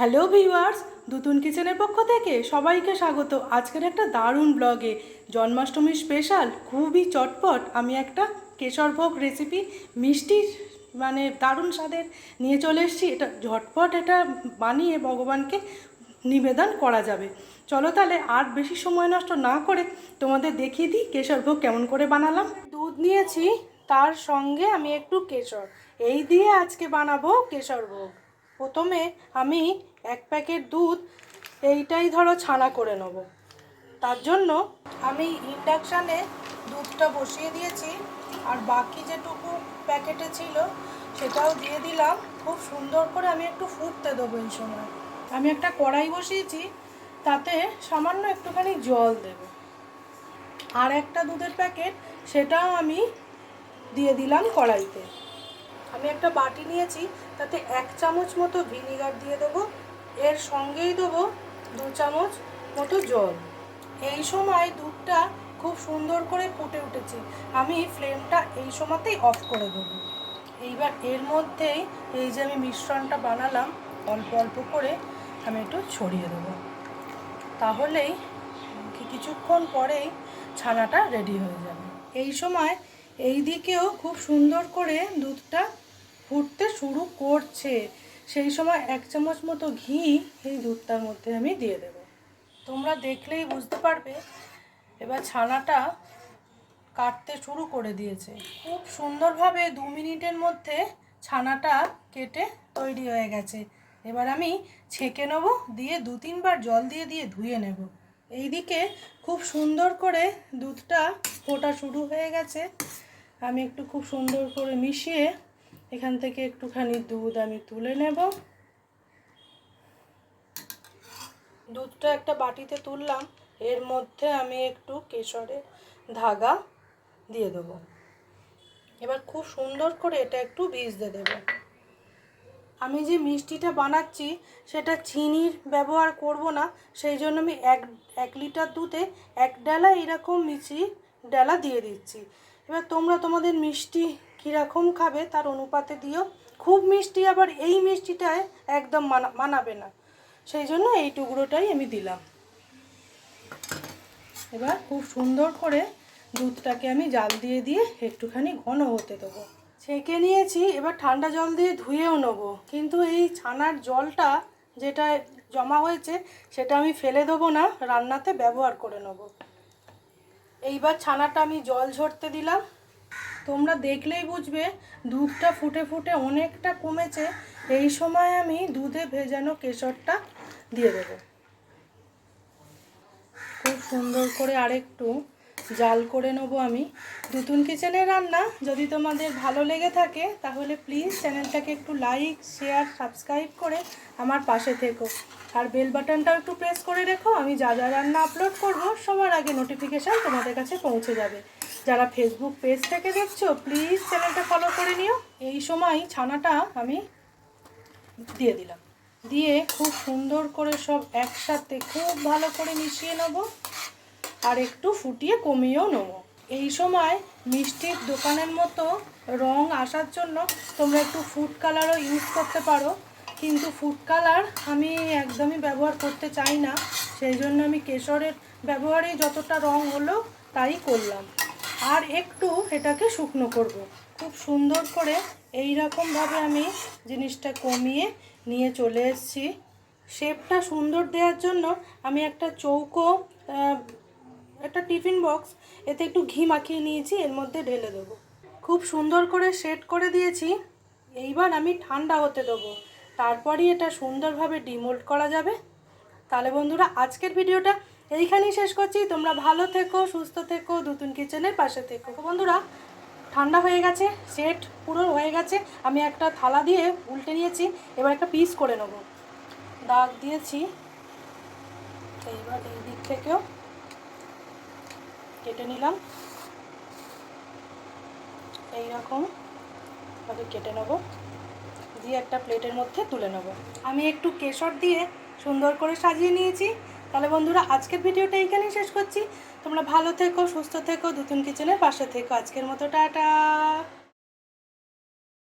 Hello viewers দুতুন কিচেনের পক্ষ থেকে সবাইকে স্বাগত। আজকের একটা দারুণ ব্লগে জন্মাষ্টমী স্পেশাল খুবই চটপট আমি একটা কেশরভোগ রেসিপি মিষ্টি মানে দারুণ স্বাদের নিয়ে চলে এসেছি। এটা ঝটপট এটা বানিয়ে ভগবানকে নিবেদন করা যাবে। চলো তাহলে আর বেশি সময় নষ্ট না করে তোমাদের দেখিয়ে দিই কেশরভোগ কেমন করে বানালাম। দুধ নিয়েছি, তার সঙ্গে আমি একটু কেশর। এই দিয়ে আজকে বানাবো কেশরভোগ। প্রথমে আমি এক প্যাকেট দুধ এইটাই ধরো ছানা করে নেব। তার জন্য আমি ইন্ডাকশানে দুধটা বসিয়ে দিয়েছি আর বাকি যেটুকু প্যাকেটে ছিল সেটাও দিয়ে দিলাম। খুব সুন্দর করে আমি একটু ফুটতে দেবো এই সময়। আমি একটা কড়াই বসিয়েছি, তাতে সামান্য একটুখানি জল দেবো। আর একটা দুধের প্যাকেট সেটাও আমি দিয়ে দিলাম কড়াইতে। আমি একটা বাটি নিয়েছি, তাতে এক চামচ মতো ভিনিগার দিয়ে দেবো। এর সঙ্গেই দেবো দু চামচ মতো জল। এই সময় দুধটা খুব সুন্দর করে ফুটে উঠেছে। আমি ফ্লেমটা এই সময়তেই অফ করে দেবো। এইবার এর মধ্যেই এই যে আমি মিশ্রণটা বানালাম, অল্প অল্প করে আমি একটু ছড়িয়ে দেবো। তাহলেই কিছুক্ষণ পরেই ছানাটা রেডি হয়ে যাবে। এই সময় এই দিকেও খুব সুন্দর করে দুধটা ফুটতে শুরু করছে। সেই সময় এক চামচ মতো ঘি এই দুধটার মধ্যে আমি দিয়ে দেব। তোমরা দেখলেই বুঝতে পারবে, এবার ছানাটা কাটতে শুরু করে দিয়েছে। খুব সুন্দরভাবে দু মিনিটের মধ্যে ছানাটা কেটে তৈরি হয়ে গেছে। এবার আমি ছেঁকে নেব, দিয়ে দু তিনবার জল দিয়ে দিয়ে ধুয়ে নেব। এইদিকে খুব সুন্দর করে দুধটা ফোটা শুরু হয়ে গেছে। আমি একটু খুব সুন্দর করে মিশিয়ে এখান থেকে একটুখানি দুধ আমি তুলে নেব। দুধটা একটা বাটিতে তুললাম, এর মধ্যে আমি একটু কেশরের ধাগা দিয়ে দেবো। এবার খুব সুন্দর করে এটা একটু ভিজতে দেবো। আমি যে মিষ্টিটা বানাচ্ছি, সেটা চিনির ব্যবহার করব না, সেই জন্য আমি এক এক লিটার দুধে এক ডালা এরকম মিষ্টি ডালা দিয়ে দিচ্ছি। এবার তোমরা তোমাদের মিষ্টি কীরকম খাবে তার অনুপাতে দিও। খুব মিষ্টি, আবার এই মিষ্টিটায় একদম মানা, মানাবে না। সেই জন্য এই টুকরোটাই আমি দিলাম। এবার খুব সুন্দর করে দুধটাকে আমি জাল দিয়ে দিয়ে একটুখানি ঘন হতে দেবো। ছেঁকে নিয়েছি, এবার ঠান্ডা জল দিয়ে ধুয়েও নেব। কিন্তু এই ছানার জলটা যেটা জমা হয়েছে, সেটা আমি ফেলে দেবো না, রান্নাতে ব্যবহার করে নেব। এইবার ছানাটা আমি জল ঝরতে দিলাম। তোমরা দেখলেই বুঝবে, দুধটা ফুটে ফুটে অনেকটা কমেছে। এই সময় আমি দুধে ভেজানো কেশরটা দিয়ে দেবো। খুব সুন্দর করে আরেকটু জাল করে নেব আমি। দুতুন কিচেনের রান্না, যদি তোমাদের ভালো লেগে থাকে, তাহলে প্লিজ চ্যানেলটাকে একটু লাইক শেয়ার সাবস্ক্রাইব করে আমার পাশে থেকো। আর বেল বাটনটাও একটু প্রেস করে রেখো, আমি যা যা রান্না আপলোড করব, সবার আগে নোটিফিকেশান তোমাদের কাছে পৌঁছে যাবে। যারা ফেসবুক পেজ থেকে দেখছ প্লিজ চ্যানেলটা ফলো করে নিও। এই সময় ছানাটা আমি দিয়ে দিলাম। দিয়ে খুব সুন্দর করে সব একসাথে খুব ভালো করে মিশিয়ে নেব। আর একটু ফুটিয়ে কমিয়েও নেব। এই সময় মিষ্টির দোকানের মতো রং আসার জন্য তোমরা একটু ফুড কালারও ইউজ করতে পারো। কিন্তু ফুড কালার আমি একদমই ব্যবহার করতে চাই না। সেই জন্য আমি কেশরের ব্যবহারেই যতটা রং হলো তাই করলাম। আর একটু এটাকে শুকনো করব। খুব সুন্দর করে এই রকমভাবে আমি জিনিসটা কমিয়ে নিয়ে চলে এসেছি। শেপটা সুন্দর দেওয়ার জন্য আমি একটা চৌকো একটা টিফিন বক্স, এতে একটু ঘি মাখিয়ে নিয়েছি, এর মধ্যে ঢেলে দেবো। খুব সুন্দর করে সেট করে দিয়েছি, এইবার আমি ঠান্ডা হতে দেবো। তারপরই এটা সুন্দরভাবে ডিমোল্ড করা যাবে। তাহলে বন্ধুরা, আজকের ভিডিওটা এইখানেই শেষ করছি। তোমরা ভালো থেকো, সুস্থ থেকো, দুতুন কিচেনের পাশে থেকো। বন্ধুরা, ঠান্ডা হয়ে গেছে, সেট পুরো হয়ে গেছে। আমি একটা থালা দিয়ে উল্টে নিয়েছি, এবার একটা পিস করে নেব। দাগ দিয়েছি এইবার এই দিক থেকেও কেটে নিলাম। এই রকম ভাবে কেটে নেব। দিয়ে একটা প্লেটের মধ্যে তুলে নেব। আমি একটু কেশর দিয়ে সুন্দর করে সাজিয়ে নিয়েছি। তাহলে বন্ধুরা, আজকের ভিডিওটা এইখানেই শেষ করছি। তোমরা ভালো থেকো, সুস্থ থেকো দুতুন কিচেনের পাশে থেকো। আজকের মতো, টাটা!